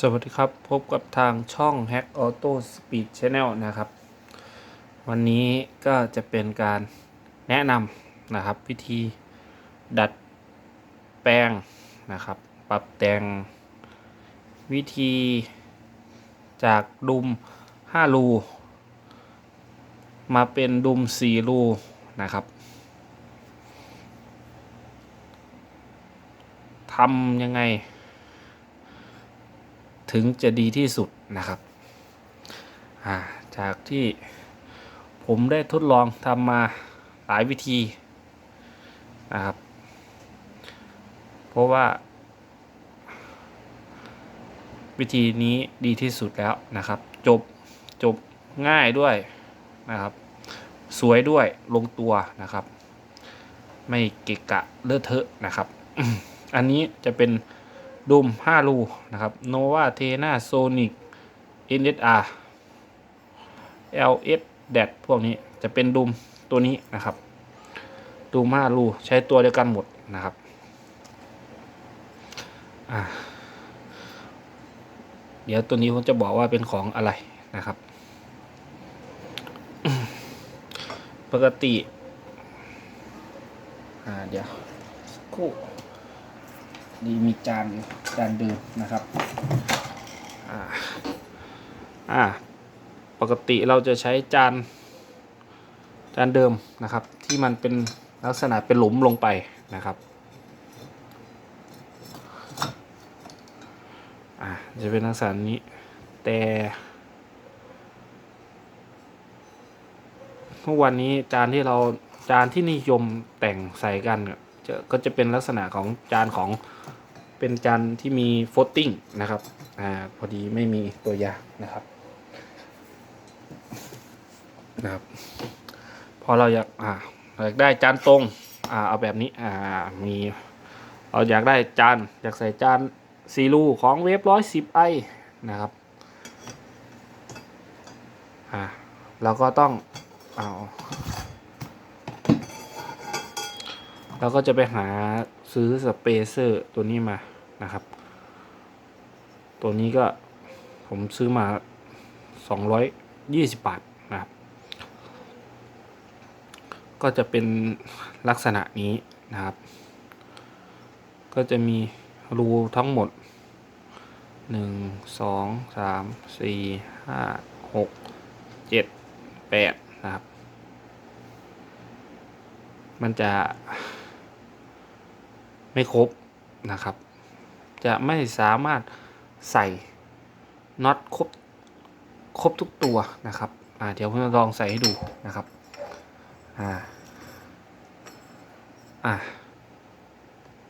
สวัสดีครับ พบกับทางช่อง Hack Auto Speed Channel นะครับ วันนี้ก็จะเป็นการแนะนำนะครับ วิธีดัดแปลงนะครับ ปรับแต่งวิธีจากดุม 5 รู มาเป็นดุม 4 รูนะครับทำยังไง ถึงจะดีที่สุดนะครับาจากที่ผมได้ทดลองทำมาหลายวิธีนะครับ เพราะว่า วิธีนี้ดีที่สุดแล้วนะครับ จบจบง่ายด้วยนะครับ สวยด้วยลงตัวนะครับ ไม่เกะกะเลอะเทอะนะครับ อันนี้จะเป็น ดุม5รูนะครับ Nova t e n a Sonic NSR LS d a t พวกนี้จะเป็นดุมตัวนี้นะครับดุม5รูใช้ตัวเดียวกันหมดนะครับเดี๋ยวตัวนี้ผมจะบอกว่าเป็นของอะไรนะครับ ปกติ อ่าเดี๋ยวสักค ดีมีจานจานเดิมนะครับอ่าอ่าปกติเราจะใช้จานจานเดิมนะครับ ที่มันเป็นลักษณะเป็นหลุมลงไปนะครับอ่าจะเป็นลักษณะนี้แต่ทุกวันนี้จานที่เราจานที่นิยมแต่งใส่กันก็จะเป็นลักษณะของจานของ เป็นจานที่มีโฟตติ้งนะครับอ่าพอดีไม่มีตัวอย่างนะครับนะครับ พอเราอยากอ่าเราอยากได้จานตรงอ่าเอาแบบนี้อ่ามีเราอยากได้จานอยากใส่จานซีรูของเวฟร้อยสิบไอนะครับอ่าเราก็ต้องเอาเราก็จะไปหาซื้อสเปเซอร์ตัวนี้มา นะครับ ตัวนี้ก็ผมซื้อมา 220 บาทนะครับ ก็จะเป็นลักษณะนี้นะครับ ก็จะมีรูทั้งหมด 1 2 3 4 5 6 7 8 นะครับ มันจะไม่ครบนะครับ จะไม่สามารถใส่น็อตครบครบทุกตัวนะครับอ่าเดี๋ยวผมจะลองใส่ให้ดูนะครับอ่าอ่า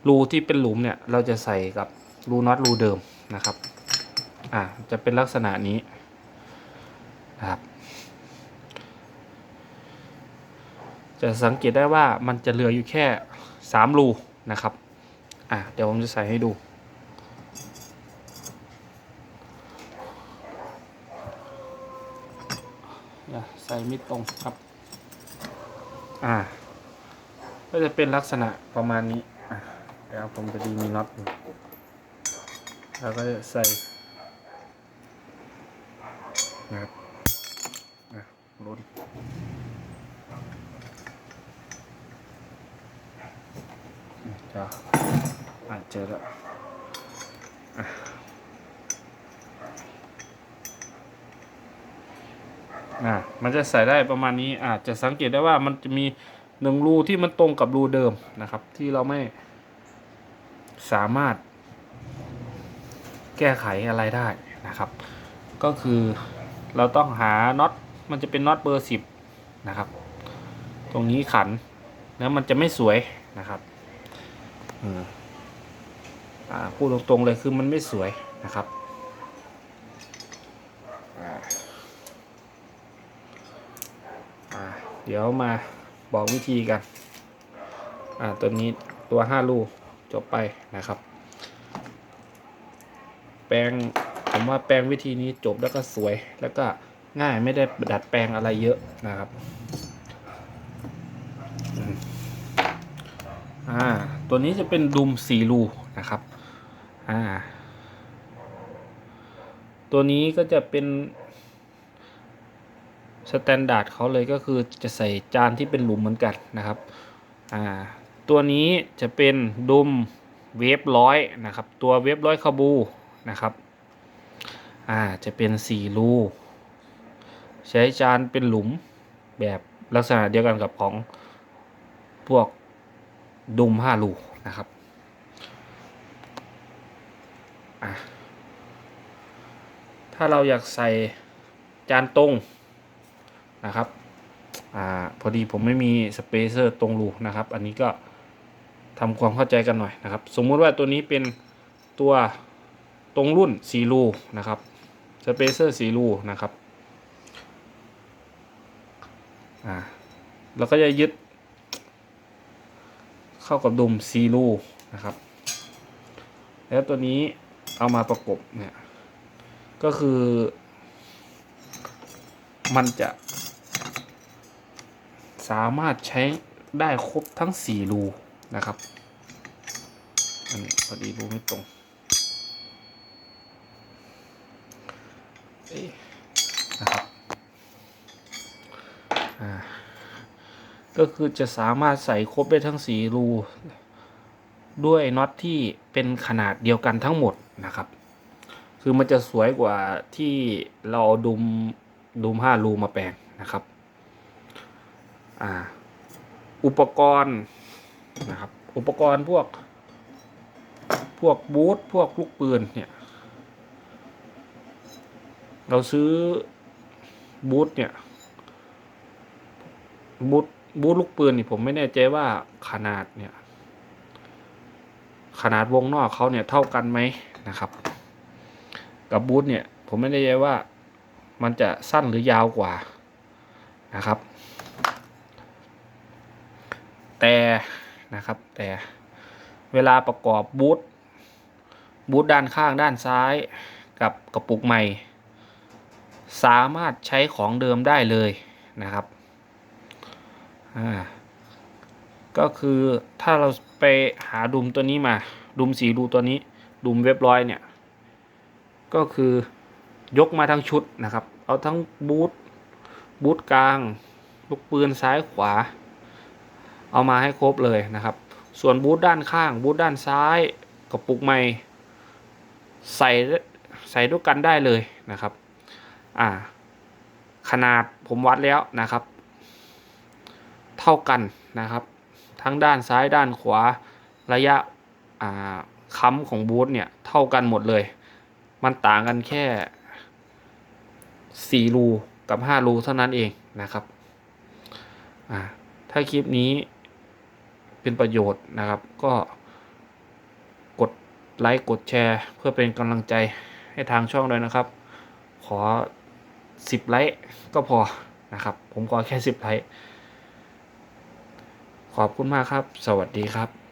รูที่เป็นหลุมเนี่ยเราจะใส่กับรูน็อตรูเดิมนะครับอ่าจะเป็นลักษณะนี้นะครับจะสังเกตได้ว่ามันจะเหลืออยู่แค่สามรูนะครับ อะ เดี๋ยวผมจะใส่ให้ดู อย่าใส่ไม่ตรงครับ อ่า ก็จะเป็นลักษณะประมาณนี้อะเดี๋ยวผมจะดีมีน็อตอยู่แล้วก็จะใส่นะครับอะลุ้นจะอ่านเจอแล้ว อะอะมันจะใส่ได้ประมาณนี้อาจจะสังเกตได้ว่ามันจะมีหนึ่งรูที่มันตรงกับรูเดิมนะครับ ที่เราไม่สามารถแก้ไขอะไรได้นะครับ ก็คือเราต้องหาน็อตมันจะเป็นน็อตเบอร์สิบนะครับ ตรงนี้ขันแล้วมันจะไม่สวยนะครับอ่าพูดตรงๆเลยคือมันไม่สวยนะครับอ่าอ่า เดี๋ยวมาบอกวิธีกัน อ่าตัวนี้ตัวห้าลูกจบไปนะครับ แปลงผมว่าแปลงวิธีนี้จบแล้วก็สวยแล้วก็ง่ายไม่ได้ดัดแปลงอะไรเยอะนะครับ อ่า ตัวนี้จะเป็นดุมสี่รูนะครับ อ่า ตัวนี้ก็จะเป็น สแตนดาร์ดเขาเลยก็คือจะใส่จานที่เป็นหลุมเหมือนกันนะครับอ่าตัวนี้จะเป็นดุมเวฟร้อยนะครับตัวเวฟร้อยคาบูนะครับอ่าจะเป็นสี่รูใช้จานเป็นหลุมแบบลักษณะเดียวกันกับของพวกดุมห้ารูนะครับถ้าเราอยากใส่จานตรง นะครับอ่าพอดีผมไม่มีสเปเซอร์ตรงรูนะครับ อันนี้ก็ทำความเข้าใจกันหน่อยนะครับ สมมุติว่าตัวนี้เป็นตัวตรงรุ่นสีรูนะครับสเปเซอร์สีรูนะครับอ่าแล้วก็จะยึด เข้ากับดุมซีรูนะครับ แล้วตัวนี้เอามาประกบเนี่ยก็คือ มันจะ สามารถใช้ได้ครบทั้งสี่รูนะครับ อันนี้พอดีรูไม่ตรงเอ๊ะนะครับอ่าก็คือจะสามารถใส่ครบได้ทั้งสีรู ด้วยน็อตที่เป็นขนาดเดียวกันทั้งหมดนะครับ คือมันจะสวยกว่าที่เราเอาดุมดุมห้ารูมาแปลงนะครับ อ่าอุปกรณ์นะครับ อุปกรณ์พวก พวกบูทพวกลูกปืนเนี่ย เราซื้อบูทเนี่ยบูทบูทลูกปืนนี่ผมไม่แน่ใจว่าขนาดเนี่ย ขนาดวงนอกเขาเนี่ยเท่ากันไหมนะครับ กับบูทเนี่ย ผมไม่แน่ใจว่ามันจะสั้นหรือยาวกว่านะครับ แต่นะครับแต่เวลาประกอบบูทบูทด้านข้างด้านซ้ายกับกระปุกใหม่ สามารถใช้ของเดิมได้เลยนะครับอ่าก็คือถ้าเราไปหาดุมตัวนี้มาดุมสีรูตัวนี้ ดุมเว็บร้อยเนี่ย ก็คือยกมาทั้งชุดนะครับ เอาทั้งบูทบูทกลาง ลูกปืนซ้ายขวา เอามาให้ครบเลยนะครับ ส่วนบูทด้านข้างบูทด้านซ้ายกับปุกใหม่ใส่ใส่ด้วยกันได้เลยนะครับอ่าขนาดผมวัดแล้วนะครับ เท่ากันนะครับ ทั้งด้านซ้ายด้านขวาระยะอ่าค้ำของบูทเนี่ยเท่ากันหมดเลย มันต่างกันแค่สี่รูกับห้ารูเท่านั้นเองนะครับอ่าถ้าคลิปนี้ เป็นประโยชน์นะครับ ก็กดไลค์กดแชร์เพื่อเป็นกำลังใจให้ทางช่องด้วยนะครับ ขอสิบไลค์ก็พอนะครับ ผมขอแค่สิบไลค์ขอบคุณมากครับ สวัสดีครับ